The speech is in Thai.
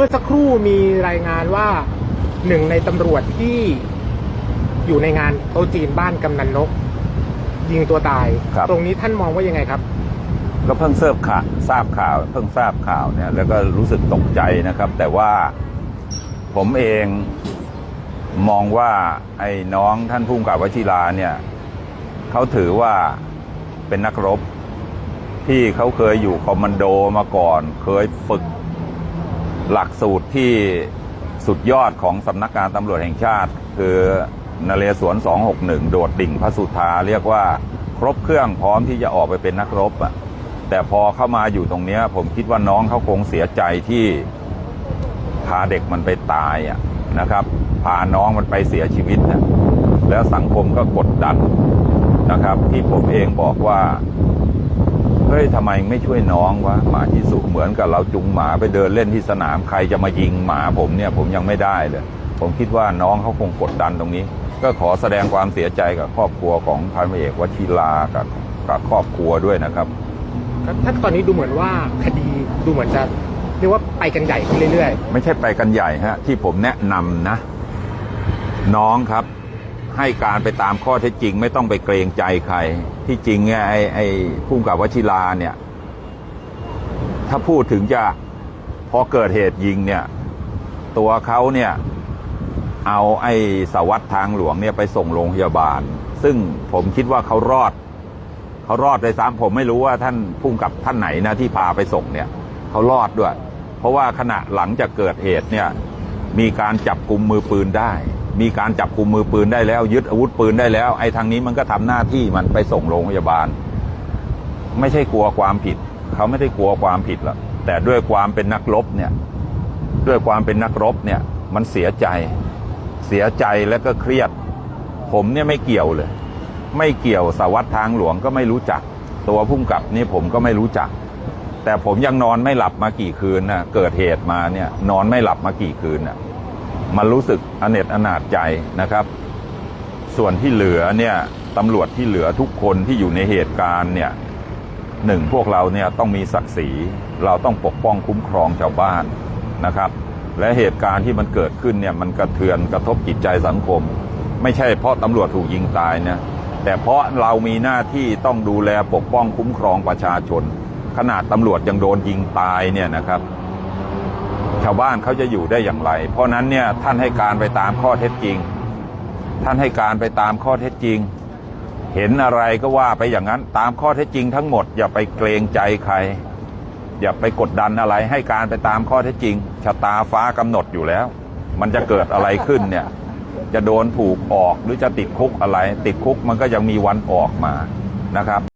มื่อสักครู่มีรายงานว่าหนึ่งในตำรวจที่อยู่ในงานโต๊ะจีนบ้านกำนันนก ยิงตัวตาย ครับ ตรงนี้ท่านมองว่ายังไงครับ ก็เพิ่งเสิร์ฟข่าวทราบข่าว เพิ่งทราบข่าวเนี่ยแล้วก็รู้สึกตกใจนะครับ แต่ว่าผมเองมองว่าไอ้น้องท่านภูมิกับวชิราเนี่ยเขาถือว่าเป็นนักรบ ที่เขาเคยอยู่คอมมานโดมาก่อน เคยฝึก หลักสูตรที่สุดยอดของสำนักงานตำรวจแห่งชาติ คือนเรศวร 261 โดดดิ่งพระสุธาเรียกว่าครบเครื่องพร้อมที่จะออกไปเป็นนักรบอะแต่พอเข้ามาอยู่ตรงนี้ผมคิดว่าน้องเขาคงเสียใจที่พาเด็กมันไปตายอะนะครับพาน้องมันไปเสียชีวิตนะแล้วสังคมก็กดดันนะครับ ที่ผมเองบอกว่า เฮ้ยทำไมไม่ช่วยน้องวะหมาที่สุเหมือนกับเราจุงหมาไปเดินเล่นที่สนามใครจะมายิงหมาผมเนี่ยผมยังไม่ได้เลย ผมคิดว่าน้องเขาคงกดดันตรงนี้ ก็ขอแสดงความเสียใจกับครอบครัวของพันเอกวชิรากับกับครอบครัวด้วยนะครับท่านตอนนี้ดูเหมือนว่าคดีดูเหมือนจะเรียกว่าไปกันใหญ่ขึ้นเรื่อยไม่ใช่ไปกันใหญ่ฮะที่ผมแนะนำนะ น้องครับ ให้การไปตามข้อเท็จจริง ไม่ต้องไปเกรงใจใคร ที่จริงเนี่ยไอ้ไอ้พุ่มกับวชิราเนี่ย ถ้าพูดถึงจะพอเกิดเหตุยิงเนี่ย ตัวเขาเนี่ยเอาไอ้สวัตรทางหลวงเนี่ยไปส่งโรงพยาบาล ซึ่งผมคิดว่าเขารอด เขารอดไปซ้ำผมไม่รู้ว่าท่านพุ่มกับท่านไหนนะที่พาไปส่งเนี่ย เขารอดด้วย เพราะว่าขณะหลังจากเกิดเหตุเนี่ย มีการจับกลุ่มมือปืนได้ มีการจับกลุ่มมือปืนได้แล้ว ยึดอาวุธปืนได้แล้ว ไอ้ทางนี้มันก็ทำหน้าที่มันไปส่งโรงพยาบาล ไม่ใช่กลัวความผิด เขาไม่ได้กลัวความผิดหรอกแต่ด้วยความเป็นนักรบเนี่ย ด้วยความเป็นนักรบเนี่ย มันเสียใจ เสียใจแล้วก็เครียด ผมเนี่ยไม่เกี่ยวเลย ไม่เกี่ยวสวัตรทางหลวงก็ไม่รู้จัก ตัวพุ่มกับนี่ผมก็ไม่รู้จัก แต่ผมยังนอนไม่หลับมากี่คืนนะเกิดเหตุมาเนี่ย นอนไม่หลับมากี่คืนน่ะ มันรู้สึกอเนจอนาจใจนะครับ ส่วนที่เหลือเนี่ยตำรวจที่เหลือทุกคนที่อยู่ในเหตุการณ์เนี่ยหนึ่งพวกเราเนี่ยต้องมีศักดิ์ศรีเราต้องปกป้องคุ้มครองชาวบ้านนะครับ และเหตุการณ์ที่มันเกิดขึ้นเนี่ยมันกระเทือนกระทบจิตใจสังคม ไม่ใช่เพราะตำรวจถูกยิงตายนะแต่เพราะเรามีหน้าที่ต้องดูแลปกป้องคุ้มครองประชาชน ขนาดตำรวจยังโดนยิงตายเนี่ยนะครับาวบ้านเขาจะอยู่ได้อย่างไร เพราะนั้นเนี่ยท่านให้การไปตามข้อเท็จจริง ท่านให้การไปตามข้อเท็จจริง เห็นอะไรก็ว่าไปอย่างนั้นตามข้อเท็จจริงทั้งหมด อย่าไปเกรงใจใคร อย่าไปกดดันอะไร ให้การไปตามข้อเท็จจริงชะตาฟ้ากำหนดอยู่แล้ว มันจะเกิดอะไรขึ้นเนี่ยจะโดนถูกออกหรือจะติดคุกอะไร ติดคุกมันก็ยังมีวันออกมานะครับ